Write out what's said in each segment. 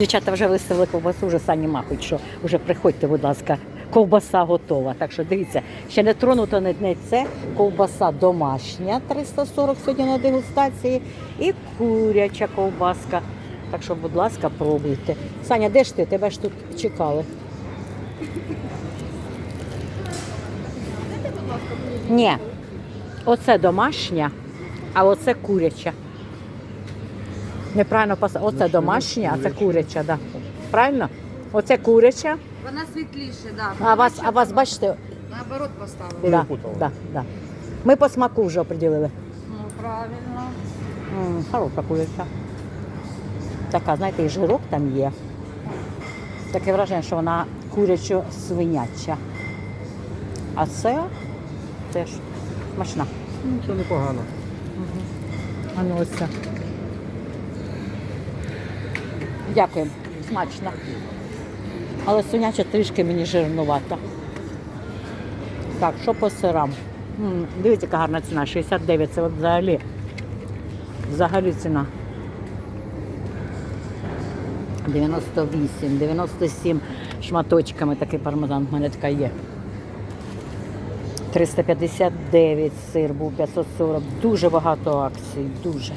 Дівчата вже виставили ковбасу, вже самі махуть, що вже приходьте, будь ласка, ковбаса готова. Так що дивіться, ще не тронуто не, не це. Ковбаса домашня 340 сьогодні на дегустації і куряча ковбаска. Так що, будь ласка, пробуйте. Саня, де ж ти? Тебе ж тут чекали. Ні, оце домашня, а оце куряча. Неправильно паса. Оце домашня, а це куряча, да. Правильно? Оце куряча, Вона світліше, да. а вас, а вас бачите, Наоборот поставили. да, Перепутала. да, да. Ми по смаку вже оприділили. Ну, правильно. М, Хороша куряча. Така, знаєте, і жирок там є. Таке враження, що вона курячо свиняча. А це теж смачна. Це непогано. А ну ось це. Дякую, смачно. Але свиняча трішки мені жирнувата. Так, що по сирам? М, Дивіться, яка гарна ціна. 69, це взагалі. Взагалі ціна. 98, 97 шматочками такий пармезан в мене така є. 359 сир був 540. Дуже багато акцій, дуже.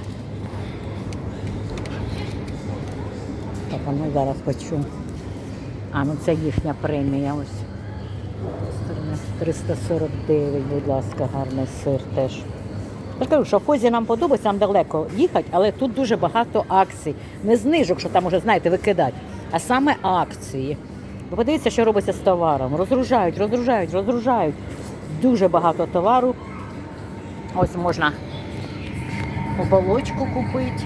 Ну зараз хочу. А, ну це їхня премія ось. 349, будь ласка, гарний сир теж. Я кажу, що в нам подобається, нам далеко їхати, але тут дуже багато акцій. Не знижок, що там уже, знаєте, викидати, а саме акції. Ви подивіться, що робиться з товаром. Розгружають, розгружають, розгружають. Дуже багато товару. Ось можна оболочку купити.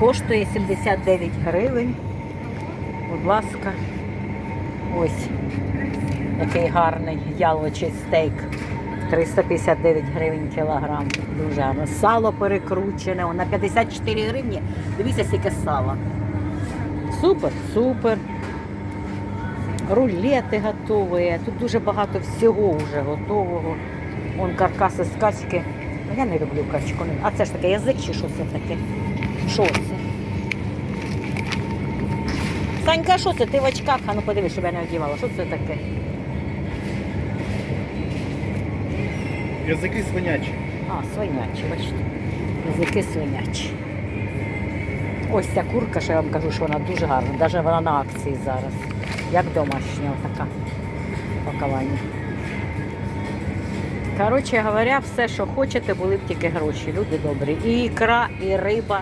Коштує 79 гривень. Будь ласка. Ось такий гарний яловичий стейк. 359 гривень кілограм. Дуже гарно. Сало перекручене, на 54 гривні. Дивіться, скільки сала. Супер, супер. Рулети готові. Тут дуже багато всього вже готового. Вон каркаси з качки. Ну, Я не люблю качку. А це ж таке язик чи що це таке? Що це? Санька, що це? Ти в очках? А ну подивись, щоб я не одягала. Що це таке? Язики свинячі. А, свинячі, бачите. Язики свинячі. Ось ця курка, що я вам кажу, що вона дуже гарна. Навіть вона на акції зараз. Як домашня, отака пакування. Коротше говоря, все, що хочете, були б тільки гроші. Люди добрі. І ікра, і риба,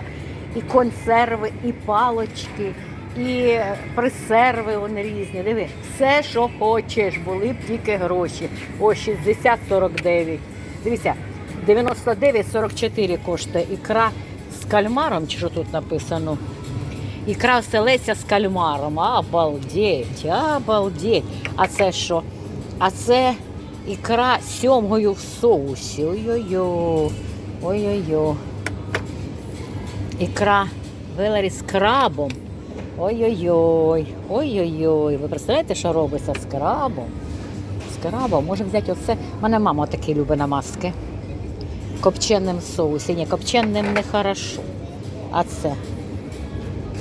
і консерви, і палочки, і пресерви вони різні. Диви, все, що хочеш, були б тільки гроші. Ось 60-49. Дивіться, 99,44 коштує ікра з кальмаром, чи що тут написано. Ікра оселеця з кальмаром. Обалдеть, обалдеть. А це що? А це ікра з сьомгою в соусі. Ой-ой-ой. Ой-ой-ой. Ікра велері з крабом. Ой-ой-ой. Ой-ой-ой. Ви представляєте, що робиться з крабом? З крабом. Можемо взяти оце. У мене мама такі любить намазки. Копченим соусі. Ні, копченим не хорошо. А це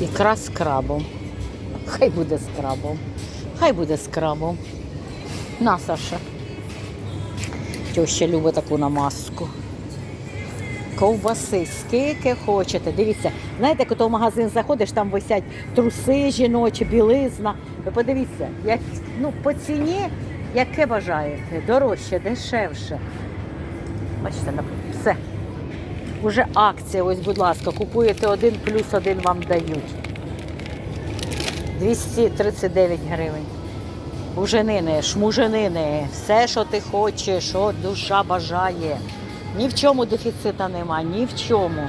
ікра з крабом. Хай буде з крабом. Хай буде з крабом. На, Саша. Теща любить таку намазку. Ковбаси, скільки хочете. Дивіться, знаєте, коли в магазин заходиш, там висять труси жіночі, білизна. Ви подивіться, як, ну, по ціні, яке бажаєте, дорожче, дешевше. Бачите, все. Уже акція, ось, будь ласка, купуєте один плюс один вам дають. 239 гривень. Буженини, шмуженини, все, що ти хочеш, що душа бажає. Ні в чому дефіцита нема, ні в чому.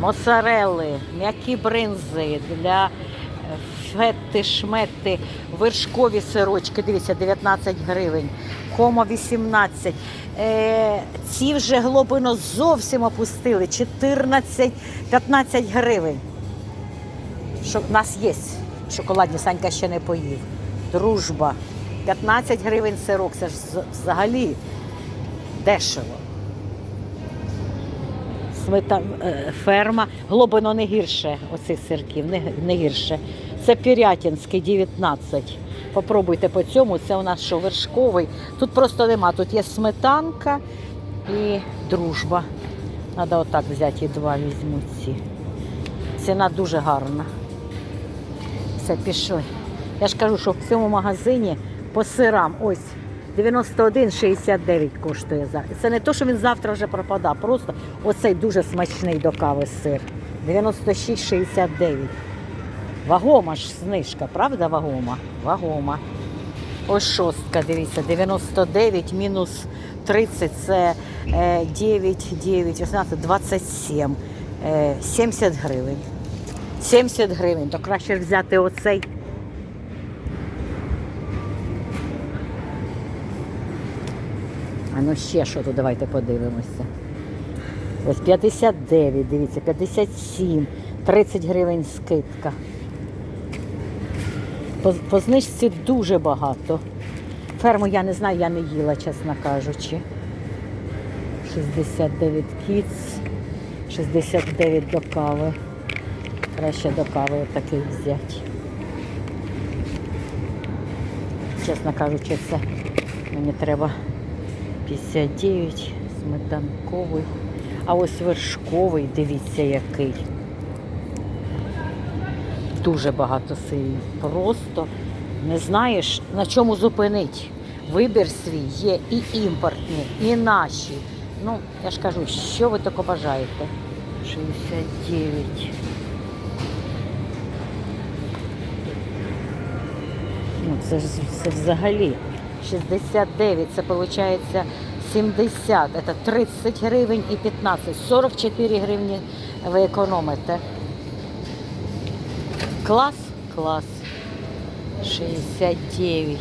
Моцарелли, м'які бринзи для е, фети, шмети, вершкові сирочки, дивіться, 19 гривень, кома 18. Е, ці вже глобино зовсім опустили, 14-15 гривень. Що в нас є шоколадні, Санька ще не поїв. Дружба. 15 гривень сирок, це ж взагалі дешево. Смета, е, ферма, глобино не гірше оцих сирків, не, не гірше. Це Пірятінський 19. Попробуйте по цьому. Це у нас що, вершковий. Тут просто нема. Тут є сметанка і дружба. Треба отак взяти і два візьму ці. Ціна дуже гарна. Все, пішли. Я ж кажу, що в цьому магазині по сирам ось 91,69 коштує за. Це не то, що він завтра вже пропадав. Просто оцей дуже смачний до кави сир. 96,69. Вагома ж знижка, правда, вагома? Вагома. Ось шостка, дивіться, 99 мінус 30 це е, 9, 9, 18, 27. Е, 70 гривень. 70 гривень, то краще взяти оцей. А ну ще що тут, давайте подивимося. Ось 59, дивіться, 57, 30 гривень скидка. По, по знижці дуже багато. Ферму я не знаю, я не їла, чесно кажучи. 69 кіц, 69 до кави. Краще до кави отакий взяти. Чесно кажучи, це мені треба 59, сметанковий. А ось вершковий, дивіться який. Дуже багато сирів. Просто не знаєш, на чому зупинить. Вибір свій є і імпортні, і наші. Ну, я ж кажу, що ви тако бажаєте? 69. Ну, це ж це взагалі 69, це виходить 70, це 30 гривень і 15, 44 гривні ви економите. Клас, клас. 69.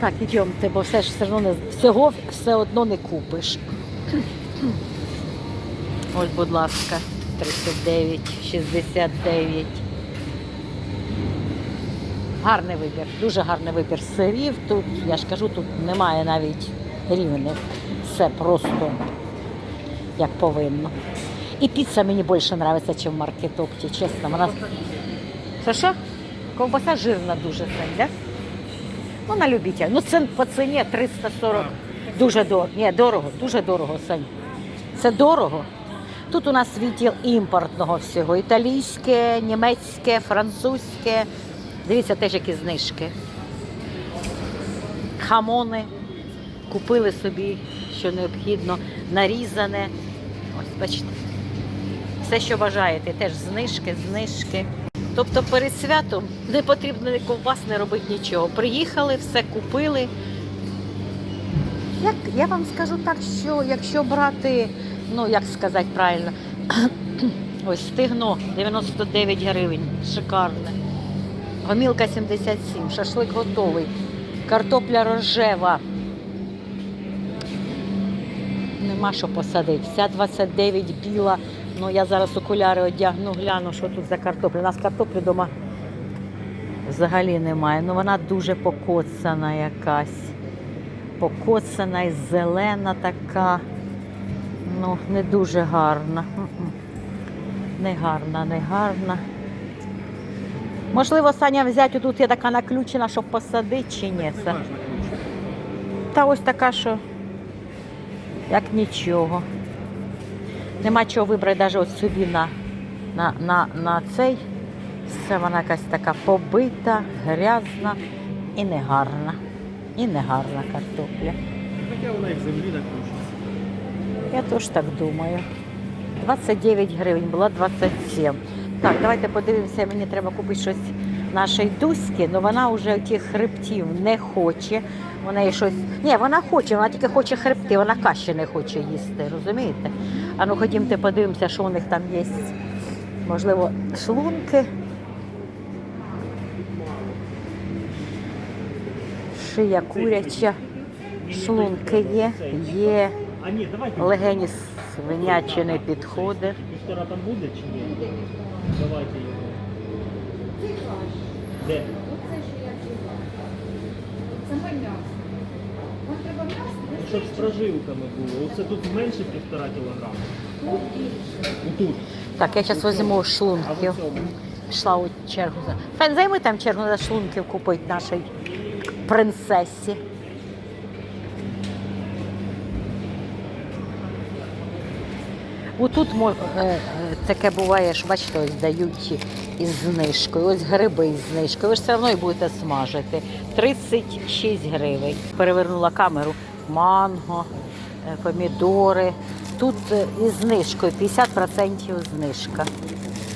Так, ідемте, бо все ж все одно не всього все одно не купиш. Ось, будь ласка, 39, 69. Гарний вибір, дуже гарний вибір сирів. Тут, я ж кажу, тут немає навіть рівних. Все просто як повинно. І піца мені більше подобається, ніж в маркетопті, чесно. Вона... Що що? Ковбаса жирна дуже да? Ну, на любителя. Ну, це по ціні 340. Дуже дорого. Ні, дорого, дуже дорого, Сань. Це дорого. Тут у нас відділ імпортного всього. Італійське, німецьке, французьке. Дивіться теж які знижки. Хамони. Купили собі, що необхідно, нарізане. Ось, бачите. Все, що бажаєте, теж знижки, знижки. Тобто перед святом не потрібно ковбас не робити нічого. Приїхали, все купили. Як, я вам скажу так, що якщо брати, ну як сказати правильно, ось стигно 99 гривень, шикарне. Гомілка 77, шашлик готовий, картопля рожева. Нема що посадити. Вся 29 біла. Ну я зараз окуляри одягну, гляну, що тут за картопля. У нас картоплі вдома взагалі немає. Ну вона дуже покоцана якась. Покоцана і зелена така. Ну, не дуже гарна. Не гарна, не гарна. Можливо, Саня взяти тут є така наключена, щоб посадити чи ні. Це? Та ось така, що як нічого. Нема чого вибрати навіть от собі на, на, на, на цей. Все вона якась така побита, грязна і негарна. І негарна картопля. Хоча вона і в землі накручується. Я теж так думаю. 29 гривень, була 27. Так, давайте подивимося, мені треба купити щось нашій Дуськи, але вона вже тих хребтів не хоче. Вона і щось. Ні, вона хоче, вона тільки хоче хребти, вона каші не хоче їсти, розумієте? А ну ходімте, подивимося, що у них там є. Можливо, шлунки. Шия куряча, шлунки є, є. А ні, давайте. Легені свинячі не підходить. Півтора там буде чи ні? Давайте його. Де? Саме м'ясо. Вам треба м'ясо? Щоб з прожилками було. Оце тут менше півтора кілограма. Отут. Так, я зараз візьму шлунків. Пішла у чергу. за- Фен, займи там чергу за шлунків купить нашій принцесі. Отут е, е, таке буває, що бачите, ось дають із знижкою. Ось гриби із знижкою. Ви ж все одно і будете смажити. 36 гривень. Перевернула камеру. Манго, е, помідори. Тут із знижкою 50% знижка.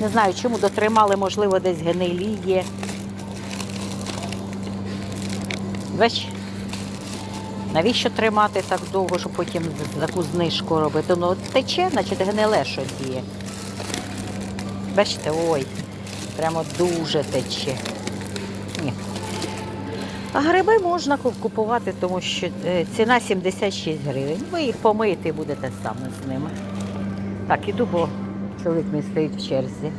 Не знаю, чому дотримали, можливо, десь гниліє. Бач, навіщо тримати так довго, щоб потім таку знижку робити? Ну, тече, значить гниле щось є. Бачите, ой, прямо дуже тече. Ні. А гриби можна купувати, тому що е, ціна 76 гривень. Ви їх помиєте і будете саме з ними. Так, іду, бо чоловік мій стоїть в черзі.